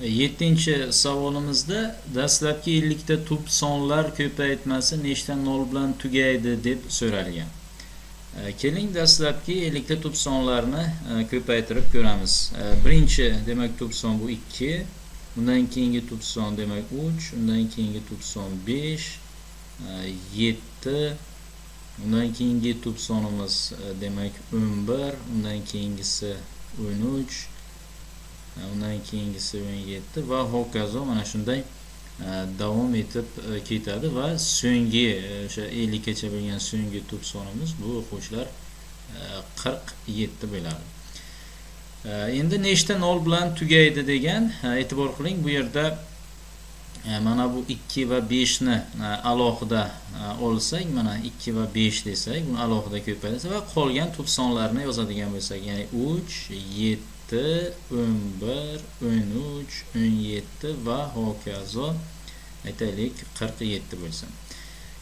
Yettinchi savolimizda dastlabki ellikta tub sonlar ko'paytmasi nechta nol bilan tugaydi deb so'ralgan. E, Keling dastlabki ellikta tub sonlarni e, ko'paytirib ko'ramiz. E, Birinchi demak tub son bu 2, undan keyingi tub son demak 3, undan keyingi tub son 5, 7, undan keyingi tub sonimiz e, demak 11, undan keyingisi 13, undan keyingisi 17 va hokazo mana shunday davom etib e, ketadi va so'nggi e, o'sha 50 gacha bo'lgan so'nggi tub sonimiz bu o'quvchilar e, 47 bo'ladi. E, endi nechta nol bilan tugaydi degan e'tibor qiling bu yerda mana bu 2 va 5 ni alohida e, olsak mana 2 va 5 desak buni alohida ko'paytirsa va qolgan tub sonlarini yozadigan bo'lsak ya'ni 3 7 11 13 17 va hokazo aytaylik 47 bo'lsin.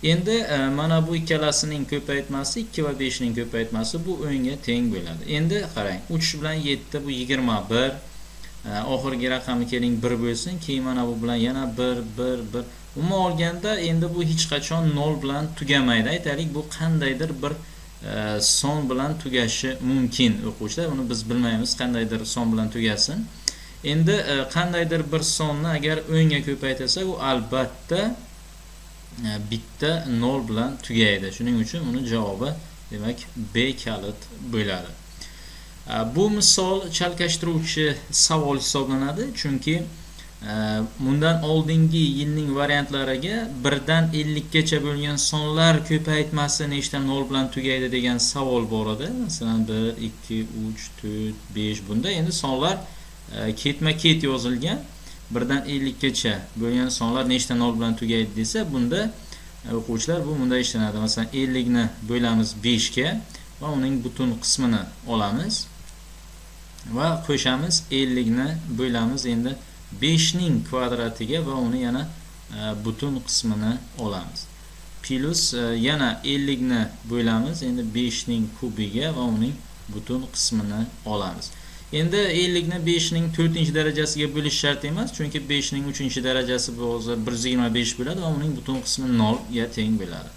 Endi e, mana bu ikkalasining ko'paytmasi 2 va 5 ning ko'paytmasi bu 10 ga teng bo'ladi. Endi qarang 3 bilan 7 bu 21 bir e, oxirgi raqami keling 1 bo'lsin, keyin mana bu bilan yana 1 1 1 umuman olganda endi bu hech qachon 0 bilan tugamaydi. Aytaylik bu qandaydir bir E, son bilan tugashi mumkin o'quvchilar. Uni biz bilmaymiz qandaydir son bilan tugasin. Endi e, qandaydir bir sonni agar 10 ga ko'paytirsak, u albatta e, bitta 0 bilan tugaydi. Shuning uchun uni javobi demak B kalit bo'ladi. Bu misol chalkashtiruvchi savol hisoblanadi, chunki bundan oldingi yilning variantlariga 1 dan 50 gacha bo'lgan sonlar ko'paytmasi nechta nol bilan tugaydi degan savol bor edi. Masalan 1, 2, 3, 4, 5 bunda endi sonlar e, ketma-ket yozilgan. 1 dan 50 gacha bo'lgan sonlar nechta nol bilan tugaydi desa, bunda e, o'quvchilar bu bunday ishlanadi. Masalan 50 ni bo'lamiz 5 ga va uning butun qismini olamiz va qo'shamiz 50 ni bo'lamiz endi 5 ning kvadratiga va uni yana e, butun qismini olamiz. Plus e, yana 50 ni bo'lamiz endi 5 ning kubiga va uning butun qismini olamiz. Endi 50 ni 5 ning 4-darajasiga bo'lish shart emas, chunki 5 ning 3-darajasi bu hozir 125 bo'ladi va uning butun qismi 0 ga teng bo'ladi.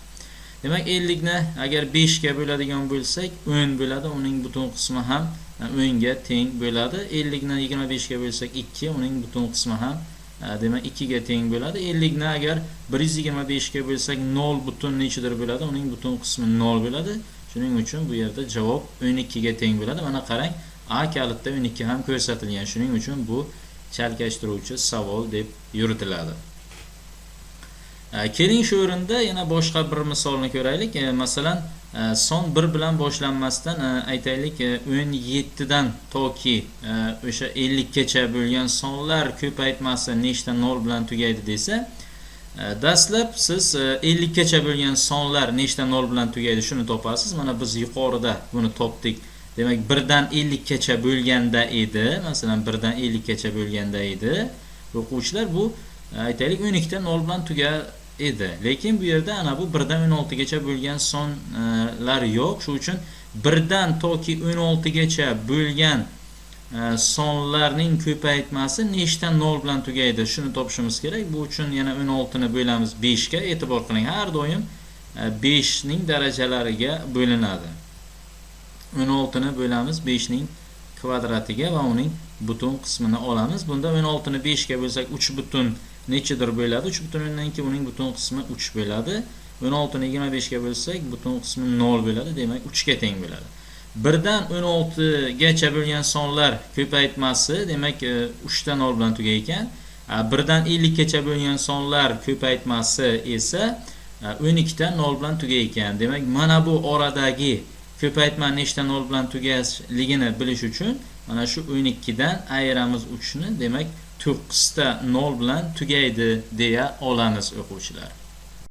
Demak 50 ni agar 5 ga bo'ladigan bo'lsak, 10 bo'ladi, uning butun qismi ham o'nga teng bo'ladi. 50 ni 25 ga bo'lsak 2, uning butun qismi ham e, demak 2 ga teng bo'ladi. 50 ni agar 125 ga bo'lsak 0 butun nechidir bo'ladi, uning butun qismi 0 bo'ladi. Shuning uchun bu yerda javob 12 ga teng bo'ladi. Mana qarang, A kalitda 12 ham ko'rsatilgan. Shuning uchun bu chalkashtiruvchi savol deb yuritiladi. E, keling shu o'rinda yana boshqa bir misolni ko'raylik. E, masalan, son 1 bilan boshlanmasdan e, aytaylik e, 17 dan toki e, o'sha 50 gacha bo'lgan sonlar ko'paytmasi nechta 0 bilan tugaydi desa, dastlab siz 50 gacha bo'lgan sonlar nechta 0 bilan tugaydi shuni topasiz. Mana biz yuqorida buni topdik. Demak 1 dan 50 gacha bo'lganda edi. Masalan 1 dan 50 gacha bo'lganda edi. O'quvchilar bu aytaylik 12 ta 0 bilan tugar edi. Lekin bu yerda ana bu 1 dan 16 gacha bo'lgan sonlar yo'q. Shuning uchun 1 dan toki 16 gacha bo'lgan e, sonlarning ko'paytmasi nechta nol bilan tugaydi? Shuni topishimiz kerak. Bu uchun yana 16 ni bo'lamiz 5 ga. E'tibor qiling, har doim e, 5 ning darajalariga bo'linadi. 16 ni bo'lamiz 5 ning kvadratiga va uning butun qismini olamiz. Bunda 16 ni 5 ga bo'lsak 3 butun nechidir bo'ladi? 3 butun o'ndan keyin uning butun qismi 3 bo'ladi. 16 ni 25 ga bo'lsak butun qismi 0 bo'ladi. Demak 3 ga teng bo'ladi. 1 dan 16 gacha bo'lgan sonlar ko'paytmasi, demak 3 ta 0 bilan tugar ekan. 1 dan 50 gacha bo'lgan sonlar ko'paytmasi esa 12 ta 0 bilan tugar ekan. Demak, mana bu oradagi ko'paytma nechta 0 bilan tugashligini bilish uchun mana shu 12 dan ayiramiz 3 ni, demak 9 ta 0 bilan tugaydi deya olamiz o'quvchilar.